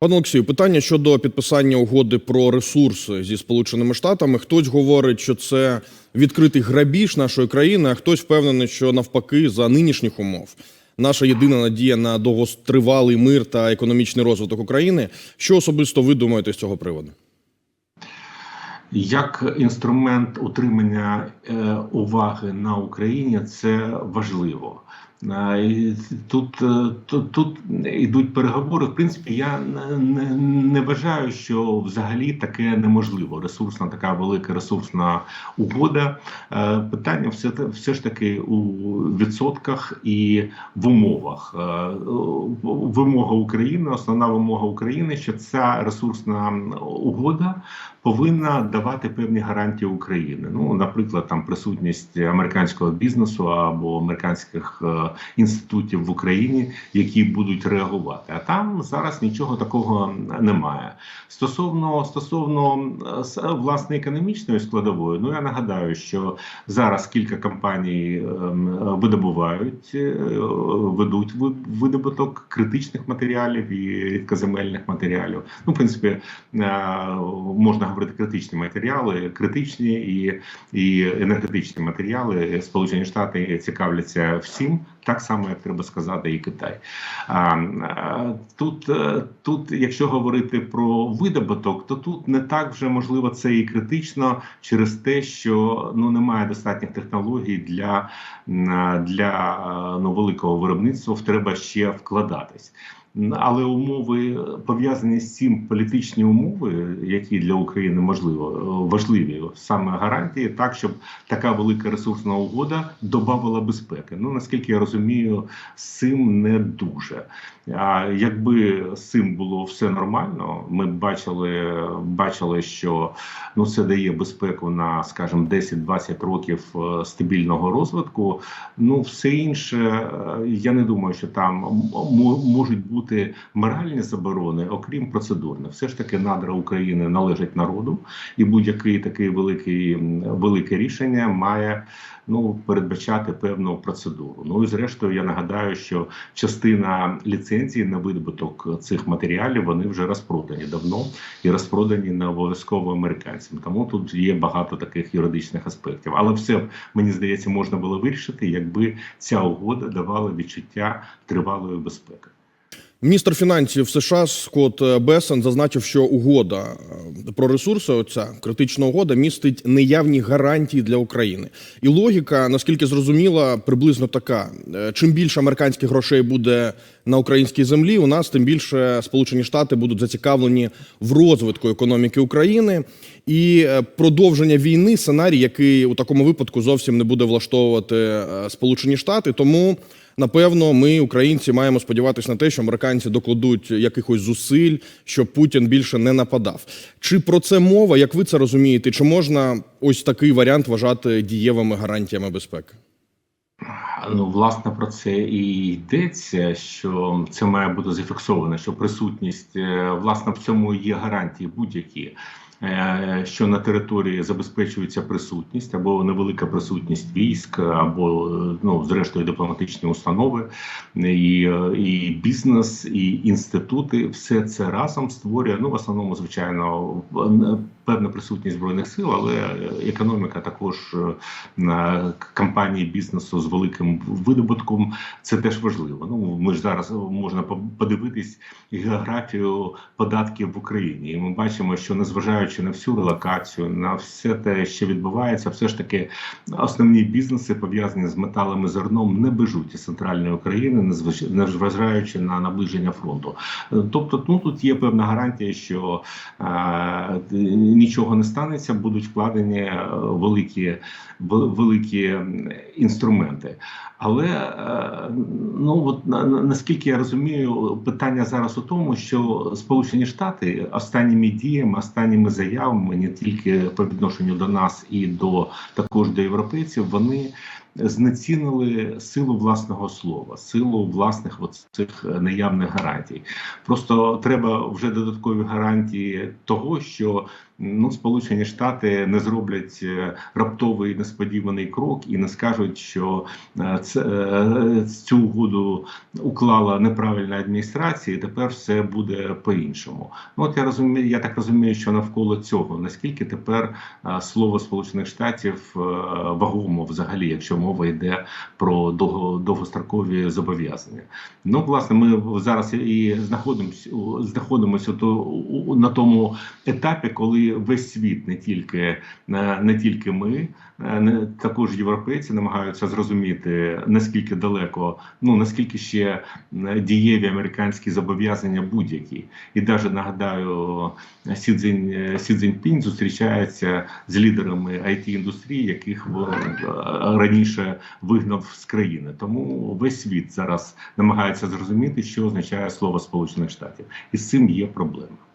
Пане Олексію, питання щодо підписання угоди про ресурси зі Сполученими Штатами. Хтось говорить, що це відкритий грабіж нашої країни, а хтось впевнений, що навпаки, за нинішніх умов наша єдина надія на довготривалий мир та економічний розвиток України. Що особисто ви думаєте з цього приводу? Як інструмент утримання е, уваги на Україні це важливо. І Тут, е, тут, тут йдуть переговори. В принципі, я не, не, не вважаю, що взагалі таке неможливо. Ресурсна, така велика ресурсна угода. Е, Питання все, все ж таки у відсотках і в умовах. Е, Вимога України, основна вимога України, що ця ресурсна угода повинна давати певні гарантії України. Ну, наприклад, там присутність американського бізнесу або американських е, інститутів в Україні, які будуть реагувати. А там зараз нічого такого немає. Стосовно стосовно е, власне економічної складової, ну я нагадаю, що зараз кілька компаній ем, видобувають, е, ведуть видобуток критичних матеріалів і рідкоземельних матеріалів. Ну, в принципі, можна говорити критичні матеріали, критичні і, і енергетичні матеріали. Сполучені Штати цікавляться всім, так само як треба сказати, і Китай. А, тут, е, тут, якщо говорити про видобуток, то тут не так вже можливо це і критично через те, що ну немає достатніх технологій для, для е, ну, великого виробництва. Треба ще вкладатись. Але умови пов'язані з цим політичні умови, які для України можливо е, важливі, саме гарантії, так щоб така велика ресурсна угода додавала безпеки. Ну наскільки я розумію, з цим не дуже. А якби з цим було все нормально, ми б бачили, бачили, що ну це дає безпеку на, скажімо, 10-20 років е, стабільного розвитку. Ну, все інше, е, я не думаю, що там можуть бути моральні заборони, окрім процедурних. Все ж таки надра України належать народу, і будь-який такий великий велике рішення має ну передбачати певну процедуру. Ну і зрештою, я нагадаю, що частина ліцензії на видобуток цих матеріалів вони вже розпродані давно і розпродані не обов'язково американцям. Тому тут є багато таких юридичних аспектів. Але все мені здається, можна було вирішити, якби ця угода давала відчуття тривалої безпеки. Міністр фінансів США Скотт Бесен зазначив, що угода е, про ресурси, оця критична угода, містить неявні гарантії для України. І логіка, наскільки зрозуміла, приблизно така: Е, чим більше американських грошей буде на українській землі, у нас тим більше Сполучені Штати будуть зацікавлені в розвитку економіки України. І е, продовження війни сценарій, який у такому випадку зовсім не буде влаштовувати Сполучені Штати, тому. Напевно, ми, українці, маємо сподіватися на те, що американці докладуть якихось зусиль, щоб Путін більше не нападав. Чи про це мова? Як ви це розумієте? Чи можна ось такий варіант вважати дієвими гарантіями безпеки? Ну, власне, про це і йдеться, що це має бути зафіксовано, що присутність е, власне в цьому є гарантії будь-які. Е, Що на території забезпечується присутність або невелика присутність військ, або ну зрештою дипломатичні установи, і, і бізнес, і інститути, все це разом створює. Ну в основному, звичайно, певна присутність збройних сил, але економіка також е, компанії бізнесу з великим видобутком це теж важливо. Ну ми ж зараз можна по- подивитись географію податків в Україні, і ми бачимо, що незважаючи на всю релокацію, на все те, що відбувається, все ж таки основні бізнеси пов'язані з металами зерном не бежуть із центральної України, незваж- незважаючи на наближення фронту. Тобто, ну тут є певна гарантія, що е, нічого не станеться, будуть вкладені е, великі великі інструменти. Але е, ну от на- на- наскільки я розумію, питання зараз у тому, що Сполучені Штати останніми діями, останніми заявами, не тільки по відношенню до нас і до також до європейців, вони знецінили силу власного слова, силу власних цих наявних гарантій. Просто треба вже додаткові гарантії того, що ну Сполучені Штати не зроблять е, раптовий несподіваний крок і не скажуть, що е, це е, цю угоду уклала неправильна адміністрація, і тепер все буде по-іншому. Ну от я розумію, я так розумію, що навколо цього наскільки тепер е, слово Сполучених Штатів е, вагомо взагалі, якщо мова йде про довго, довгострокові зобов'язання. Ну, власне, ми зараз і знаходимося знаходимося то на тому етапі, коли весь світ, не тільки е, не тільки ми, е, також європейці намагаються зрозуміти наскільки далеко, ну наскільки ще е, дієві американські зобов'язання будь-які. І навіть нагадаю, Сі Сі Цзіньпінь зустрічається з лідерами it індустрії, яких в- е, раніше вигнав з країни. Тому весь світ зараз намагається зрозуміти, що означає слово Сполучених Штатів, і з цим є проблема.